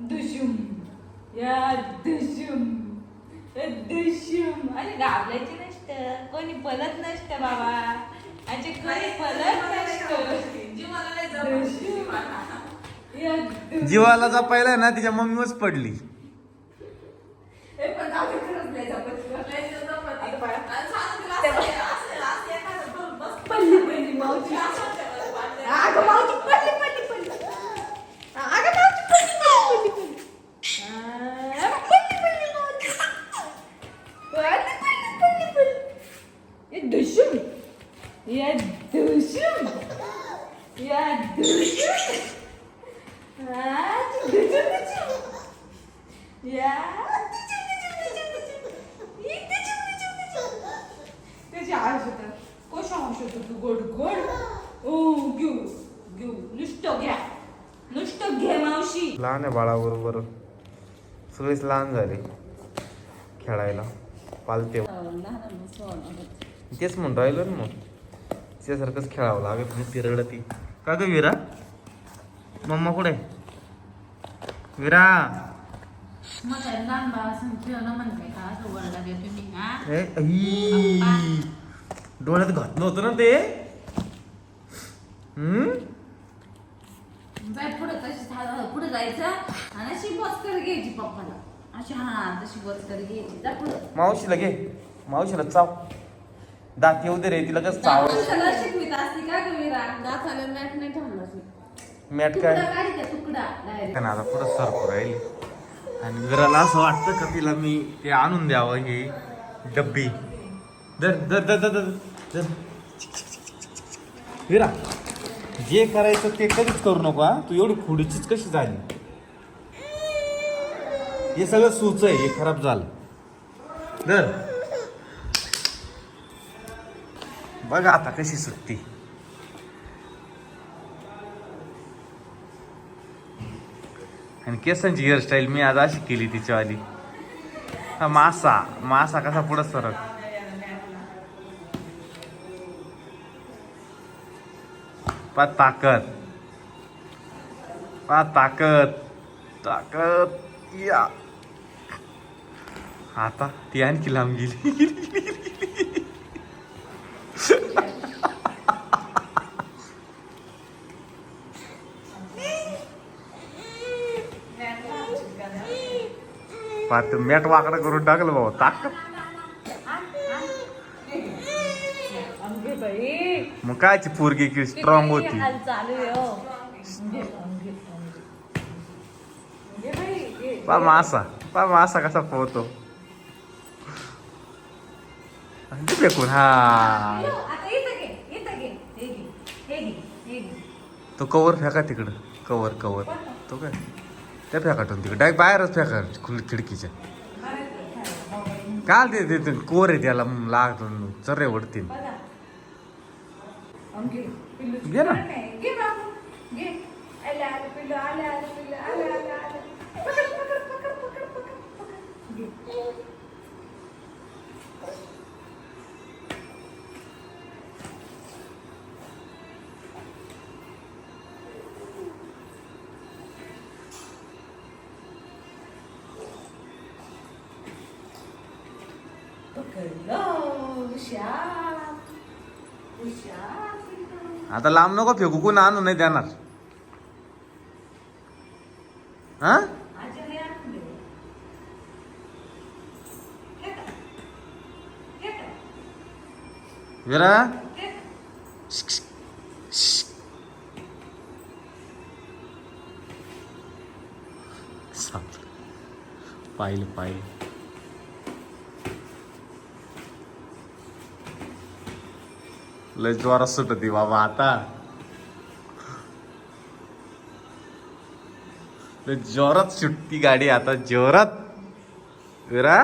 दुशूम. या दुशूम. दुशूम. अरे घाबरायचे नसत. कोणी पलत नसत बाबा. असे कोणी पलत नसत. जीवाला जपायला ना तिच्या मम्मीवरच पडली अगं मावशी पडली पडली पडली अगं मावशी पडली पडली पडली पडली अगं पडली पडली मावशी पडली पडली पडली पडली ये दुशुम ये दुशुम या दुशुम हा दुशुम या त्याची आळस कशा अंश होतो तू गोड गोड ओ घेऊ घेऊ नुसतं घ्या नुसतं घे मावशी लहान आहे बाळाबरोबर सगळीच लहान झाली खेळायला पालते तेच म्हणून राहिलो ना मग त्यासारखंच खेळावं लागत नाही तिरड ती. का ग विरा? मम्मा कुठे? विरा! ए. डोळ्यात घातलं होतं ना ते. हम्म? पुढे जायचं आणि अशी बसकर घ्यायची पप्पाला. अशी हा तशी बसकर घ्यायची. जा पुढे. मावशीला घे. मावशीला चाव. दात येऊ दे रे तिला कसं चाव. शिकवित असते का कवीरा दाताला मॅट नाही मॅट तुकडा काय? तुकडा direct. पण आता पुढं सरकू राहील. आणि विराला असं वाटतं का तिला मी ते आणून द्यावं ही डब्बी? दर दर दर दर दर दर विरा जे करायचं ते कधीच करू नको हा. तू एवढी खुडीचीच कशी झाली? हे सगळं सूच आहे हे खराब झालं. दर बघा आता कशी सुटती. आणि केसांची हेअरस्टाईल मी आज अशी केली तिच्यावाली. हा मासा मासा कसा पुढं सरक. पा ताकद. पा ताकद. ताकद या. आता ती आणखी लांब गेली. पाहत मॅट वाकडं करून टाकलं भाऊ ताकद बाई मग कायची पोरगी की स्ट्रॉंग होती. पा मासा पा मासा कसा पोहतो? फेकून हा. तो कवर फेका तिकडं. कवर कवर तो काय? त्या फेकाटून तिकडं. डायरेक्ट बाहेरच फेका खुली खिडकीच्या. काल ते ते- ते कोर आहे त्याला लागतो. आमगे, पिल्लू घे ना. आता लांब नको फेकू कोण आणून नाही देणार. हा? विरा? पाहिलं पाहिलं. लय जोरात सुटती बाबा आता. लय जोरात सुटती गाडी आता जोरात. विरा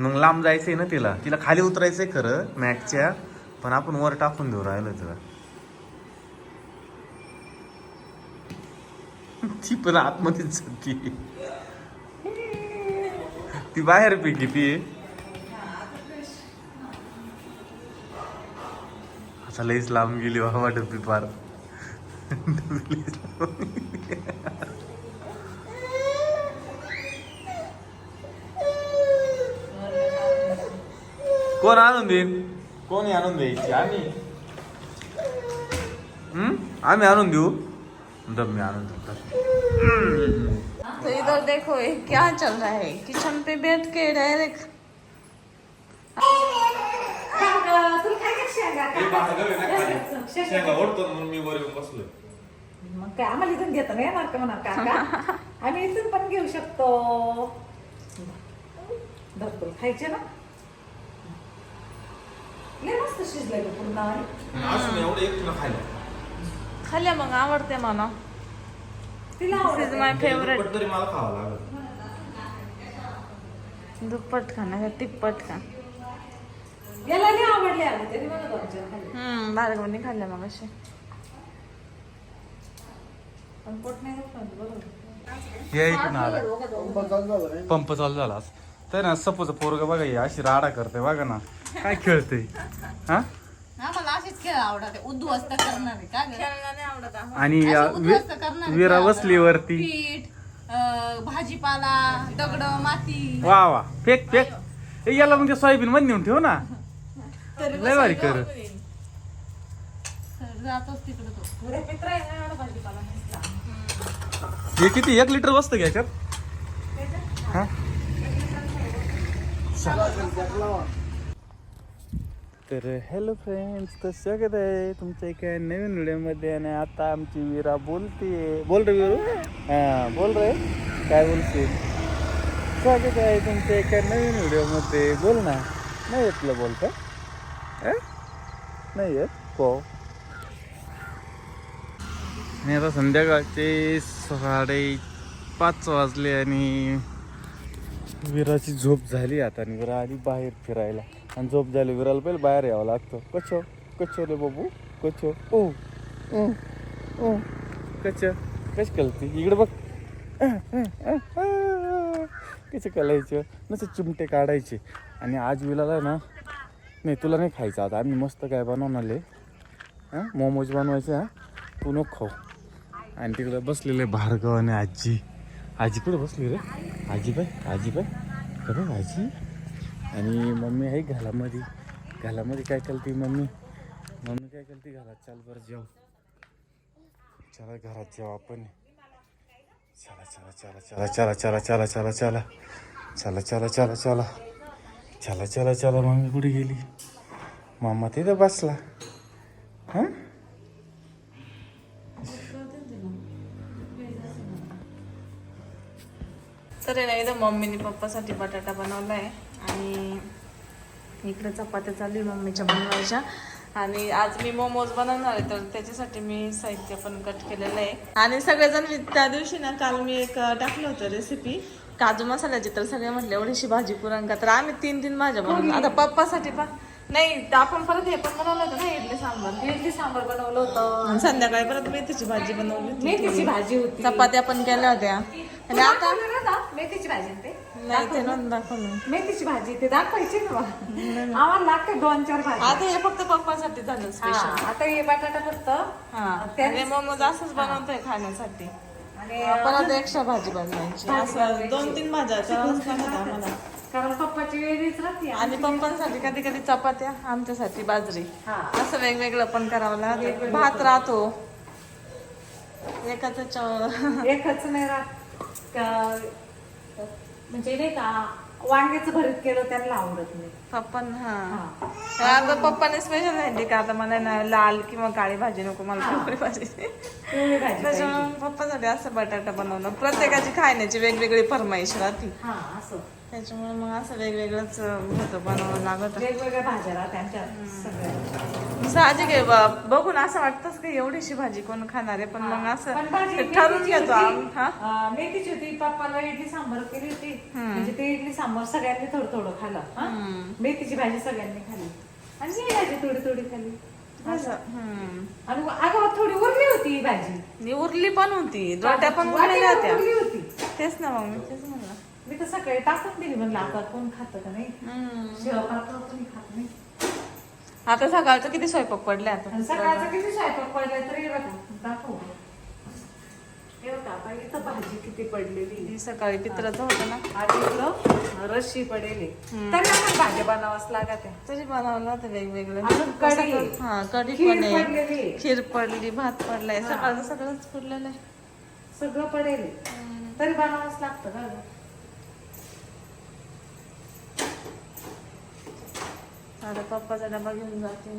मग लांब जायचंय ना तिला. तिला खाली उतरायचंय खरं मॅटच्या पण आपण वर टाकून देऊ राहिलो तिला ती पण आतमध्येच जाती ती बाहेर पिकी ती. आता लईच लांब गेली बाबा डब्बी पार कोण आणून देईन? कोणी आणून द्यायची? आम्ही. हम्म आम्ही आणून देऊ. दम्मी आणून देऊ. तो इधर देखो ये क्या चल रहा है? किचन पे बैठ के डायरेक्ट मग काय आम्हाला इथून घेता नाही येणार का म्हणा काका? आम्ही इथून पण घेऊ शकतो. भरपूर खायचे ना? लय मस्त शिजलंय गं पूर्ण आणि. खाल्ल्या मग आवडते मला. तिला दिस इज आवडत. माय फेवरेट तरी मला खावं लागेल. दुप्पट खा ना तिप्पट खा. याला नाही आवडले तरी मला खाल्ले. हम्म खाल्ल्या मग असे. पण पोट नाही दुखत, बरोबर. या इकडून आला. पंप चालू झाला तर ना सपोज पोरग बघा ही अशी राडा करते बघा ना. काय खेळते? हा? आम्हाला असेच खेळ आवडत. उद्ध्वस्त करणारे का ग? खेळणं नाही आवडत आम्हाला. आणि उद्ध्वस्त करणारे वीरा खेळ बसली आवडतात. वरती पीठ अं, भाजीपाला दगड माती. वा वा. Fake fake. ए, याला म्हणजे सोयाबीन मध्ये नेऊन ठेव ना. लय भारी कर. तर जातोच तिकडे तो. उद्या पित्र आहे ना एवढा भाजीपाला नसला हे किती? एक लिटर बसतं का याच्यात? हा? तर हॅलो फ्रेंड्स तर स्वागत आहे तुमच्या एका नवीन व्हिडिओमध्ये आणि आता आमची वीरा बोलते बोल रे वीरू. हां बोल रे. काय बोलते स्वागत आहे तुमच्या एका नवीन व्हिडिओमध्ये बोल ना. नाही येत तुला बोलता? नाही येत? को आणि आता संध्याकाळचे साडे पाच वाजले आणि विराची झोप झाली आता आणि विरा आली बाहेर फिरायला. आणि झोप झाली विराला पहिले बाहेर यावं लागतं. कचो कचो रे बाबू कचो. ओ ओ ओ कच. कलती? इकडे बघ. कसं कलायचं? नसं चिमटे काढायचे. आणि आज विलाला ना नाही तुला नाही खायचं आता. आम्ही मस्त काय बनवणारे हां? मोमोज बनवायचे हां? तू नको खाऊ. आणि तिकडं बसलेले भार्गव आणि आजी. आजी कुठं बसली रे? आजी बाय आजी बाय आजी. आणि मम्मी आहे घालामध्ये घालामध्ये काय करते मम्मी मम्मी काय करते घरात चाल बरं जेव चला घरात जेव आपण चला चला चला चला चला चला चला चला चला चला चला चला चला चला चला चला मम्मी कुठे गेली मामा तिथं बसला हां तर मम्मीने पप्पासाठी बटाटा बनवलाय आणि इकडे चपात्या चालू आहे मम्मीच्या बनवायच्या. आणि आज मी मोमोज बनवणार आहे तर त्याच्यासाठी मी साहित्य पण कट केलेलं आहे. आणि सगळेजण मी त्या दिवशी ना काल मी एक टाकलं होतं रेसिपी काजू मसाल्याची तर सगळे म्हटले एवढीशी भाजी पुरण का तर आम्ही तीन तीन भाज्या बनवल्या. आता पप्पासाठी पण. नाही आपण परत हे पण बनवलं होतं ना इडली सांबार. इडली सांबार बनवलं होतं. संध्याकाळी परत मेथीची भाजी बनवली होती. मेथीची भाजी होती. चपात्या पण केल्या होत्या. आणि आता मेथीची भाजी नाही ते नव्हतं दाखवलं मेथीची भाजी ते दाखवायची ना. आम्हाला लागते दोन चार भाजी आता हे फक्त पप्पासाठी झालं स्पेशल आता हे बटाटा फक्त हा आणि मोमोज असंच बनवतोय खाण्यासाठी. आणि परत एक्स्ट्रा भाजी बनवायची. असं दोन तीन भाज्या करावंच लागत आम्हाला. कारण पप्पाची वेगळीच राहते आणि पप्पांसाठी कधी कधी चपात्या आमच्यासाठी बाजरी. हा. असं वेगवेगळं पण करावं लागतं. भात राहतो. एकाच एकच नाही राहत. म्हणजे नाही का वांग्याचं भरीत केलं त्यांना आवडत नाही. पप्पा हा. आता पप्पाने स्पेशल सांगितली का आता मला ना लाल किंवा काळी भाजी नको मला पिवळी भाजी. पिवळी भाजी. त्याच्यामुळे पप्पासाठी असं बटाटा बनवणं. प्रत्येकाची खाण्याची वेगवेगळी फरमाईश राहते. हा असं. त्याच्यामुळे मग असं वेगवेगळंच होतं बनवावं लागत. वेगवेगळ्या भाज्या राहतात साहजिक आहे बघून असं वाटतंच की एवढीशी भाजी कोण खाणार आहे पण मग असं मेथीची घेतो मेथीची होती. पप्पाला इडली सांबार केली होती. म्हणजे ते इडली सांबार सगळ्यांनी थोडं थोडं खाल्लं? मेथीची भाजी सगळ्यांनी खाल्ली. आणि भाजी थोडी थोडी खाल्ली. आणि अगं थोडी उरली होती भाजी. नी उरली पण होती. रोट्या पण वाटीभर उरलेल्या होत्या. उरली होती. तेच ना मग मी तेच मी तर सकाळी टाकून दिली म्हणलं आता कोण खातं का नाही. शिवा कोणी खात नाही. आता सकाळचं किती स्वयंपाक पडले आता? सकाळचा किती स्वयंपाक पडलाय तरी हे बघा दाखव. हे बघा आता इथं भाजी किती पडलेली. ही सकाळी पित्राचं होतं ना. आणि इथं रशी पडेली. तरी आपण भाजी बनावंच लागत आहे. तरी बनवलं होतं वेगवेगळं. कढी. हा कढी खीर पण आहे पडलेली. खीर पडली भात पडलाय. सकाळचं सगळंच पडलेलं आहे. सगळं पडेल. तरी बनावंच लागतं का आता पप्पाचा डबा घेऊन जाते